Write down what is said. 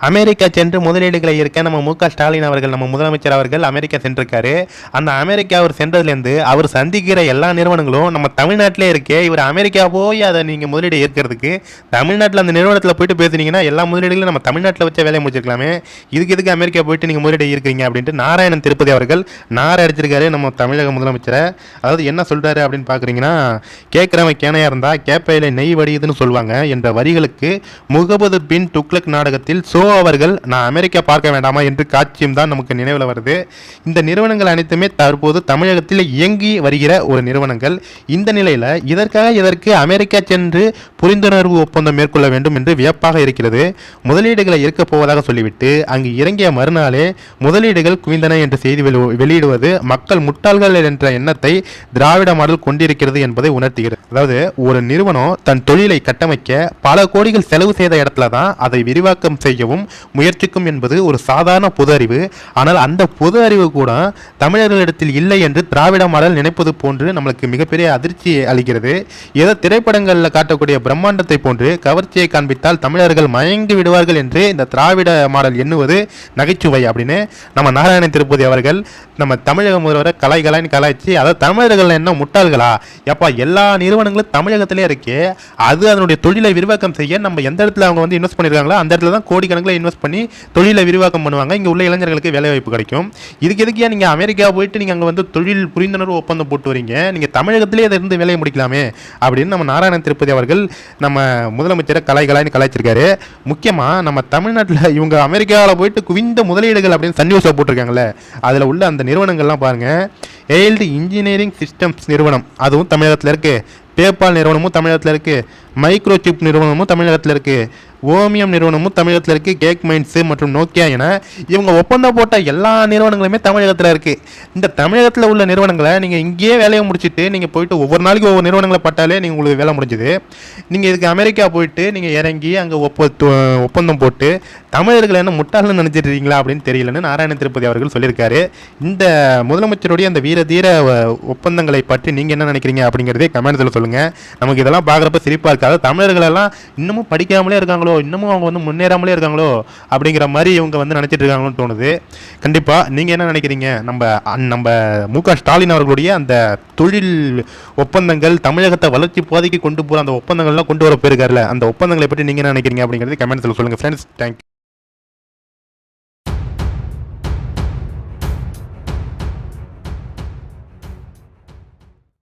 America சென்று முதலீடுகளை இருக்க நம்ம மு க ஸ்டாலின் அவர்கள் நம்ம முதலமைச்சர் அவர்கள் அமெரிக்கா சென்றிருக்காரு. அந்த அமெரிக்கா அவர் சென்றதுலேருந்து அவர் சந்திக்கிற எல்லா நிறுவனங்களும் நம்ம தமிழ்நாட்டிலே இருக்கே இவர் அமெரிக்கா போய் அதை நீங்கள் முதலீடு ஏற்கிறதுக்கு தமிழ்நாட்டில் அந்த நிறுவனத்தில் போயிட்டு பேசுனீங்கன்னா எல்லா முதலீடுகளும் நம்ம தமிழ்நாட்டில் வச்ச வேலையை முடிச்சிருக்கலாமே. இதுக்கு எதுக்கு அமெரிக்கா போயிட்டு நீங்கள் முதலீடு இருக்கிறீங்க அப்படின்ட்டு நாராயணன் திருப்பதி அவர்கள் நார அடிச்சிருக்காரு நம்ம தமிழக முதலமைச்சரை. அதாவது என்ன சொல்றாரு அப்படின்னு பார்க்குறீங்கன்னா கேட்குறவன் கேனையா இருந்தால் கேப்பையில் நெய் வடியுதுன்னு சொல்லுவாங்க என்ற வரிகளுக்கு முகமது பின் துக்ளக் நாடகத்தில் சோ அவர்கள் நான் அமெரிக்கா பார்க்க வேண்டாமா? என்று காட்சியும் தான் நமக்கு நினைவில் வருது. இந்த நிறுவனங்கள் அனைத்துமே தற்போது தமிழகத்தில் இயங்கி வருகிற ஒரு நிறுவனங்கள். இந்த நிலையில் இதற்காக இதற்கு அமெரிக்கா சென்று புரிந்துணர்வு ஒப்பந்தம் மேற்கொள்ள வேண்டும் என்று வியப்பாக இருக்கிறது. முதலீடுகளை இருக்கப் போவதாக சொல்லிவிட்டு அங்கு இறங்கிய மறுநாளே முதலீடுகள் குவிந்தன என்ற செய்தி வெளியிடுவது மக்கள் முட்டாள்கள் என்ற எண்ணத்தை திராவிட மாடல் கொண்டிருக்கிறது என்பதை உணர்த்துகிறது. அதாவது ஒரு நிறுவனம் தன் தொழிலை கட்டமைக்க பல கோடிகள் செலவு செய்த இடத்துல தான் அதை விரிவாக்கம் செய்யவும் முயற்சிக்கும் என்பது ஒரு சாதாரண பொது அறிவு. ஆனால் அந்த பொது அறிவு கூட தமிழர்களிடத்தில் இல்லை என்று திராவிட மாடல் நினைப்பது போன்று நம்மளுக்கு மிகப்பெரிய அதிர்ச்சி அளிக்கிறது. ஏதோ திரைப்படங்களில் காட்டக்கூடிய பிரம்மாண்டத்தை போன்று கவர்ச்சியை காண்பித்தால் தமிழர்கள் மயங்கி விடுவார்கள் என்று இந்த திராவிட மாடல் எண்ணுவது நகைச்சுவை அப்படின்னு நம்ம நாராயண திருப்பதி அவர்கள் நம்ம தமிழக முதல்வரை கலை கலாய்னு கலாய்ச்சி அதாவது தமிழர்கள் என்ன முட்டாள்களா? எப்பா எல்லா நிறுவனங்களும் தமிழகத்திலே இருக்கே அது அதனுடைய தொழிலை விரிவாக்கம் செய்ய நம்ம எந்த இடத்துல அவங்க வந்து இன்வெஸ்ட் பண்ணியிருக்காங்களோ அந்த இடத்துல தான் கோடிக்கணக்கில் இன்வெஸ்ட் பண்ணி தொழிலை விரிவாக்கம் பண்ணுவாங்க. இங்கே உள்ள இளைஞர்களுக்கு வேலை வாய்ப்பு கிடைக்கும். இதுக்கு எதுக்கே நீங்கள் அமெரிக்கா போயிட்டு நீங்கள் அங்கே வந்து தொழில் புரிந்துணர்வு ஒப்பந்தம் போட்டு வரீங்க. நீங்கள் தமிழகத்திலே அதை இருந்து வேலையை முடிக்கலாமே அப்படின்னு நம்ம நாராயண திருப்பதி அவர்கள் நம்ம முதலமைச்சரை கலாய் கலாய்னு கலாய்ச்சிருக்காரு. முக்கியமாக நம்ம தமிழ்நாட்டில் இவங்க அமெரிக்காவில் போயிட்டு குவிந்த முதலீடுகள் அப்படின்னு சன் நியூஸில் போட்டிருக்காங்கல்ல அதில் உள்ள அந்த நிறுவனங்கள்லாம் பாருங்கள் எயில்டு இன்ஜினியரிங் சிஸ்டம்ஸ் நிறுவனம் அதுவும் தமிழகத்தில் இருக்குது பேபால் நிறுவனமும் தமிழகத்தில் இருக்குது மைக்ரோசிப் நிறுவனமும் தமிழகத்தில் இருக்குது ஓமியம் நிறுவனமும் தமிழகத்தில் இருக்குது கேக் மைன்ஸு மற்றும் நோக்கியா என இவங்க ஒப்பந்தம் போட்ட எல்லா நிறுவனங்களுமே தமிழகத்தில் இருக்குது இந்த தமிழகத்தில் உள்ள நிறுவனங்களை நீங்கள் இங்கேயே வேலையை முடிச்சுட்டு நீங்கள் போயிட்டு ஒவ்வொரு நாளைக்கு ஒவ்வொரு நிறுவனங்களை பட்டாலே நீங்கள் உங்களுக்கு வேலை முடிஞ்சுது. நீங்கள் இதுக்கு அமெரிக்கா போயிட்டு நீங்கள் இறங்கி அங்கே ஒப்ப ஒப்பந்தம் போட்டு தமிழர்கள் என்ன முட்டாள்னு நினைச்சிட்டு இருக்கீங்களா அப்படின்னு தெரியலன்னு நாராயண திருப்பதி அவர்கள் சொல்லியிருக்காரு. இந்த முதலமைச்சருடைய அந்த வீர தீர ஒப்பந்தங்களை பற்றி நீங்கள் என்ன நினைக்கிறீங்க அப்படிங்கிறதே கமெண்ட்ஸில் சொல்லுங்கள் நமக்கு இதெல்லாம் பார்க்குறப்ப சிரிப்பாக இருக்காது தமிழர்களெல்லாம் இன்னமும் படிக்காமலே இருக்காங்களோ இன்னமும் அவங்க வந்து முன்னேறாமலே இருக்காங்களோ அப்படிங்கிற மாதிரி இவங்க வந்து நினச்சிட்டு இருக்காங்களோன்னு தோணுது. கண்டிப்பாக நீங்கள் என்ன நினைக்கிறீங்க? நம்ம நம்ம மு க ஸ்டாலின் அவர்களுடைய அந்த தொழில் ஒப்பந்தங்கள் தமிழகத்தை வளர்ச்சி பாதைக்கு கொண்டு போகிற அந்த ஒப்பந்தங்கள்லாம் கொண்டு வர போயிருக்காருல அந்த ஒப்பந்தங்களை பற்றி நீங்கள் என்ன நினைக்கிறீங்க அப்படிங்கிறது கமெண்ட்ஸில் சொல்லுங்கள் ஃப்ரெண்ட்ஸ் தேங்க்யூ